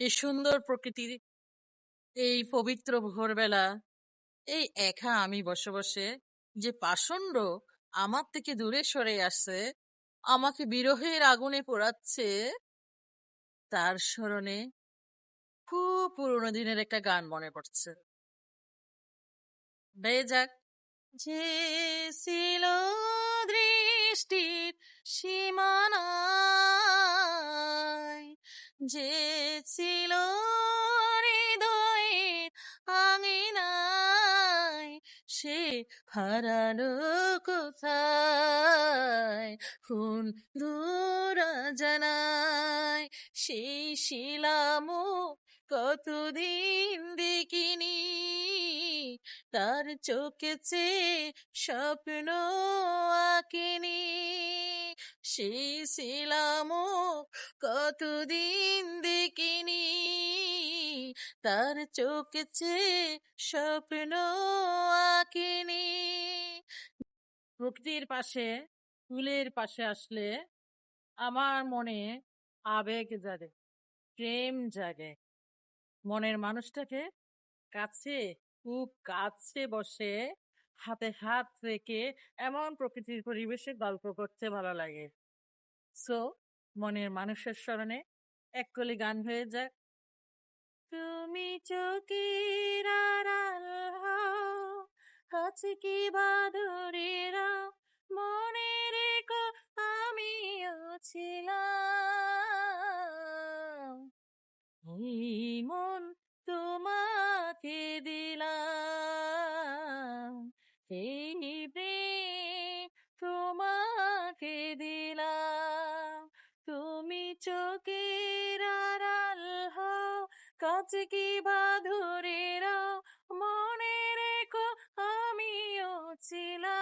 এই সুন্দর প্রকৃতির এই পবিত্র ভোরবেলা। এই একা আমি বসে বসে যে পাষণ্ড আমার থেকে দূরে সরে আসছে, আমাকে বিরহের আগুনে পোড়াচ্ছে, তার স্মরণে খুব পুরোনো দিনের একটা গান মনে পড়ছে। বেজাক, যে ছিল যে ছিল হৃদয়ের আঙিনায় সে হারালো কোথায়? কোন দূর জানায় সেই শিলামো কতদিন দেখিনি। তার চোখেছে স্বপ্ন আঁকিনি সেই কতদিন দেখিনি। তার চোখেছে স্বপ্ন আঁকিনি। প্রকৃতির পাশে, ফুলের পাশে আসলে আমার মনে আবেগ জাগে, প্রেম জাগে। মনের মানুষটাকে কাছে, খুব কাছে বসে হাতে হাত রেখে এমন প্রকৃতির পরিবেশে গল্প করতে ভালো লাগে। সো মনের মানুষের স্মরণে এক কলি গান হয়ে যাক। তুমি চোখের আড়াল হও, কাছে কি বাদরেরা মনে রেখো আমিও ছিলাম মন তোমাকে দিলাম এই আড়াল হও কাছে কি বাধুরে রাও মনে রেখো, আমিও ছিলাম।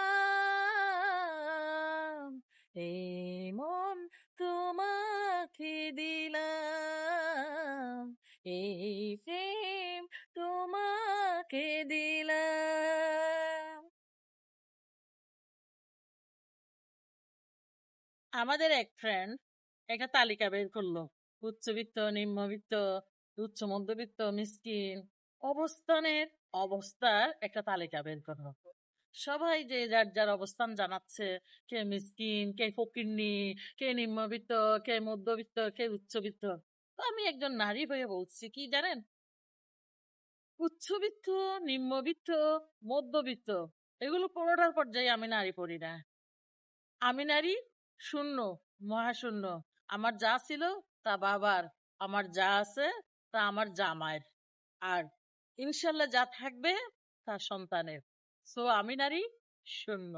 এই মন তোমাকে দিলাম এই প্রেম তোমাকে দিলাম। আমাদের এক ফ্রেন্ড একটা তালিকা বের করল। উচ্চবিত্ত, নিম্নবিত্ত, উচ্চ মধ্যবিত্ত, মিসকিন অবস্থানের অবস্থার একটা তালিকা বের করল সবাই যে যার যার অবস্থান জানাচ্ছে, কে মিসকিন, কে ফকিরনি কে নিম্নবিত্ত, কে মধ্যবিত্ত, কে উচ্চবিত্ত। তো আমি একজন নারী হয়ে বলছি, কি জানেন? উচ্চবিত্ত, নিম্নবিত্ত, মধ্যবিত্ত, এগুলো পড়ার পর্যায়ে আমি নারী পড়ি না। আমি নারী শূন্য, মহাশূন্য। আমার যা ছিল তা বাবার, আমার যা আছে তা আমার জামায়ের আর ইনশাল্লাহ যা থাকবে তা সন্তানের। সো আমি নারী, শূন্য।